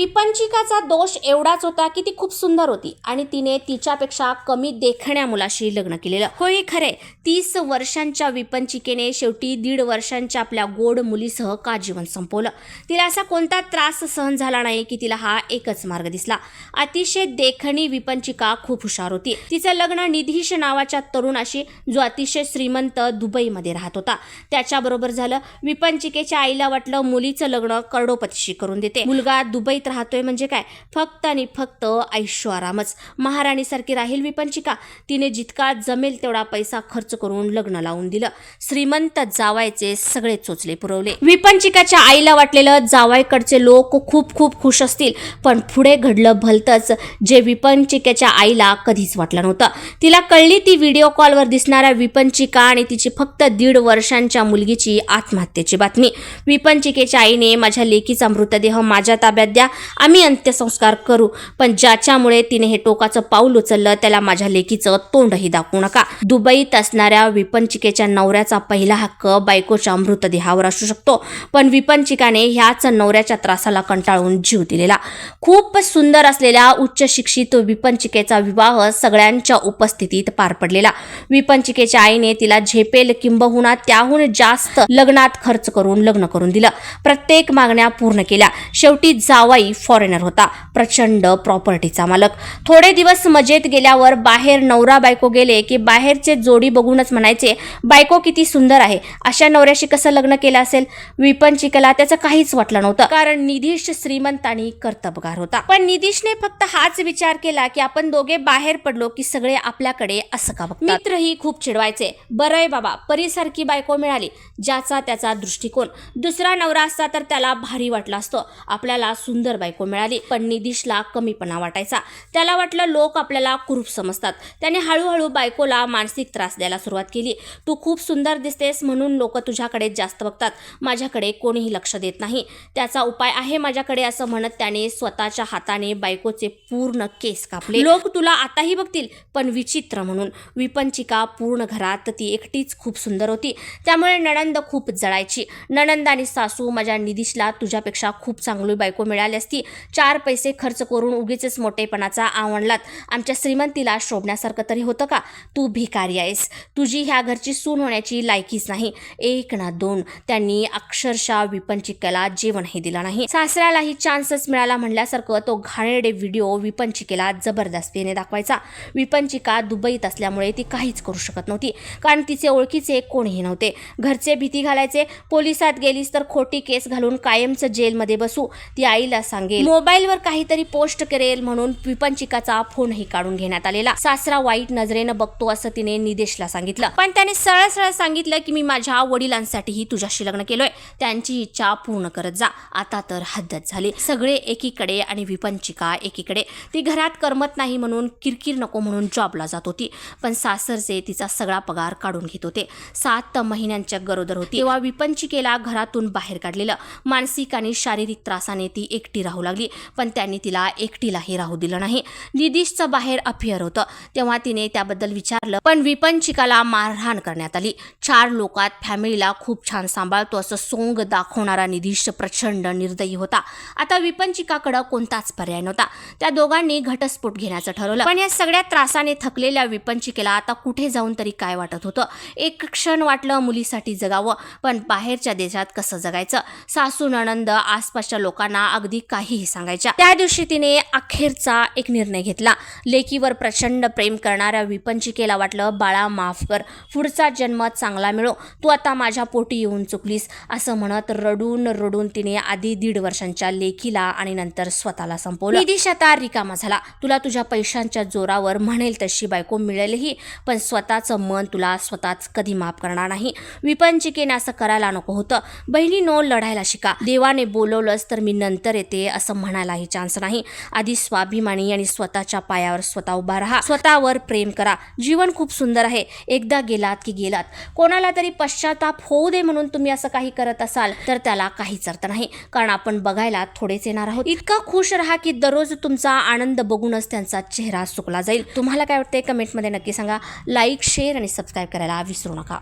विपंचिकाचा दोष एवढाच होता की ती खूप सुंदर होती आणि तिने तिच्यापेक्षा कमी देखण्या मुलाशी लग्न केलेलं. होय खरे तीस वर्षांच्या विपंचिकेने शेवटी दीड वर्षांच्या आपल्या गोड मुलीसह का जीवन संपवलं? तिला असा कोणता त्रास सहन झाला नाही की तिला हा एकच मार्ग दिसला? अतिशय देखणी विपंचिका खूप हुशार होती. तिचं लग्न निधीश नावाच्या तरुणाशी जो अतिशय श्रीमंत दुबईमध्ये राहत होता. त्याच्याबरोबर झालं विपंचिकेच्या आईला वाटलं मुलीचं लग्न करडोपतीशी करून देते. मुलगा दुबईत राहतोय म्हणजे काय? फक्त आणि फक्त ऐश्वारामच. महाराणीसारखी राहील विपंचिका. तिने जितका जमेल तेवढा पैसा खर्च करून लग्न लावून दिलं. श्रीमंत जावायचे सगळे चोचले पुरवले. विपंचिकाच्या आईला वाटलेलं जावायकडचे लोक खूप खूप खुश असतील. पण पुढे घडलं भलतंच जे विपंचिकेच्या आईला कधीच वाटलं नव्हतं. तिला कळली ती व्हिडिओ कॉलवर दिसणाऱ्या विपंचिका आणि तिची फक्त दीड वर्षांच्या मुलगीची आत्महत्येची बातमी. विपंचिकेच्या आईने माझ्या लेकीचा मृतदेह माझ्या ताब्यात द्या. आम्ही अंत्यसंस्कार करू. पण ज्याच्यामुळे तिने हे टोकाचं पाऊल उचललं त्याला माझ्या लेकीचं तोंडही दाखवू नका. दुबईत असणाऱ्या विपंचिकेच्या नवऱ्याचा पहिला हक्क बायकोच्या मृतदेहावर असू शकतो. पण विपंचिकाने ह्याच नवऱ्याच्या त्रासाला कंटाळून जीव दिलेला. खूप सुंदर असलेल्या उच्च शिक्षित विपंचिकेचा विवाह सगळ्यांच्या उपस्थितीत पार पडलेला. विपंचिकेच्या आईने तिला झेपेल किंबहुना त्याहून जास्त लग्नात खर्च करून लग्न करून दिलं. प्रत्येक मागण्या पूर्ण केल्या. शेवटी जावाई फॉरेनर होता. प्रचंड प्रॉपर्टीचा मालक. थोडे दिवस मजेत गेल्यावर बाहेर नवरा बायको गेले की बाहेरचे जोडी बघूनच म्हणायचे बायको किती सुंदर आहे. अशा नवऱ्याशी कसं लग्न केलं असेल? विपंचिकेला त्याचं काहीच वाटलं नव्हतं. कारण निधीश श्रीमंत आणि कर्तबगार होता. पण निधीशने फक्त हाच विचार केला की आपण दोघे बाहेर पडलो की सगळे आपल्याकडे असं का बघतात? मित्रही खूप चिडवायचे. बरंय बाबा परीसारखी बायको मिळाली ज्याचा त्याचा दृष्टिकोन. दुसरा नवरा असता तर त्याला भारी वाटला असतो. आपल्याला सुंदर बायको मिळाली पण निधीशला कमीपणा वाटायचा. त्याला वाटलं लोक आपल्याला कुरूप समजतात. त्याने हळूहळू बायकोला मानसिक त्रास द्यायला सुरुवात केली. तू खूप सुंदर दिसतेस म्हणून लोक तुझ्याकडे जास्त बघतात. माझ्याकडे कोणीही लक्ष देत नाही. त्याचा उपाय आहे माझ्याकडे असं म्हणत त्याने स्वतःच्या हाताने बायकोचे पूर्ण केस कापले. लोक तुला आताही बघतील पण विचित्र म्हणून. विपंचिका पूर्ण घरात ती एकटीच खूप सुंदर होती. त्यामुळे नणंद खूप जळायची. नणंद आणि सासू माझ्या निधीशला तुझ्यापेक्षा खूप चांगली बायको मिळाली असती. चार पैसे खर्च करून उगीच मोठेपणाचा आवडलात आमच्या श्रीमंतीला शोभण्यासारखं तरी होतं का? तू भिकारी आहेस. तुझी ह्या घरची सून होण्याची लायकीच नाही. एक ना दोन. त्यांनी अक्षरशः विपंचिकेला जेवणही दिलं नाही. सासऱ्यालाही चान्सच मिळाला म्हणल्यासारखं तो घाणेरडे व्हिडिओ विपंचिकेला जबरदस्तीने दाखवायचा. विपंचिका दुबईत असल्यामुळे ती काहीच करू शकत नव्हती. कारण तिचे ओळखीचे कोणीही नव्हते. घरचे भीती घालायचे. पोलिसात गेलीस तर खोटी केस घालून कायमचं जेलमध्ये बसू. ती आईला सांगेल. मोबाईलवर काहीतरी पोस्ट करेल म्हणून विपंचिकाचा फोनही काढून घेण्यात आलेला. सासरा वाईट नजरेनं बघतो असं तिने निदेशला सांगितलं. पण त्याने सरळ सरळ सांगितलं की मी माझ्या वडिलांसाठीही तुझ्याशी लग्न केलोय. त्यांची इच्छा पूर्ण करत जा. आता तर हद्दत झाली. सगळे एकीकडे आणि विपंचिका एकीकडे. ती घरात करमत नाही म्हणून किरकिर नको म्हणून जॉबला जात होती. पण सासरचे तिचा सगळा पगार काढून घेत होते. सात महिन्यांच्या गरोदर होती. तेव्हा विपंचिकेला घरातून बाहेर काढलेलं. मानसिक आणि शारीरिक त्रासाने ती एकटी राहू लागली. पण त्यांनी तिला एकटीलाही राहू दिलं नाही. निदिशचं बाहेर अफेअर होतं. तेव्हा तिने त्याबद्दल विचारलं. पण विपंचिकाला मारहाण करण्यात आली. चार लोकात फॅमिलीला खूप छान सांभाळतो असं सोंग दाखवणारा निधीश प्रचंड निर्दयी होता. आता विपंचिकाकडं कोणताच पर्याय नव्हता. त्या दोघांनी घटस्फोट घेण्याचं ठरवलं. पण या सगळ्या त्रासाने थकलेल्या विपंचिकेला आता कुठे जाऊन तरी काय वाटत होतं? एक क्षण वाटलं मुलीसाठी जगावं. पण बाहेरच्या देशात कसं जगायचं? सासू नणंद आसपासच्या लोकांना अगदी काहीही सांगायच्या. त्या दिवशी तिने अखेरचा एक निर्णय घेतला. लेकीवर प्रचंड प्रेम करणाऱ्या विपंचिकेला वाटलं बाळा माफ कर. पुढचा जन्म चांगला मिळो. तू आता माझ्या पोटी येऊन चुकलीस. असं म्हणत रडून रडून तिने आधी दीड वर्षांच्या लेकीला आणि नंतर स्वतःला संपवलं. निधीश आता रिकामा झाला. तुला तुझ्या पैशांच्या जोरावर म्हणेल तशी बायको मिळेलही पण स्वतःचं मन तुला स्वतःच कधी माफ करणार नाही. विपंचिकेने असं करायला नको होतं. बहिणीनो लढायला शिका. देवाने बोलवलंच तर मी नंतर येते. असं म्हणायलाही चान्स नाही. आधी स्वाभिमानी आणि स्वतःच्या पायावर स्वतः उभा राहा. स्वतःवर प्रेम करा. जीवन खूप सुंदर आहे. एकदा गेलात की गेलात. कोणाला तरी पश्चाताप होऊ दे म्हणून तुम्ही असं काही करत असाल तर त्याला काहीच अर्थ नाही. कारण आपण बघायला थोडेच येणार आहोत. इतका खुश राहा की दररोज तुमचा आनंद बघूनच त्यांचा चेहरा सुकला जाईल. तुम्हाला काय वाटतंय? कमेंटमध्ये नक्की सांगा. लाईक शेअर आणि सबस्क्राईब करायला विसरू नका.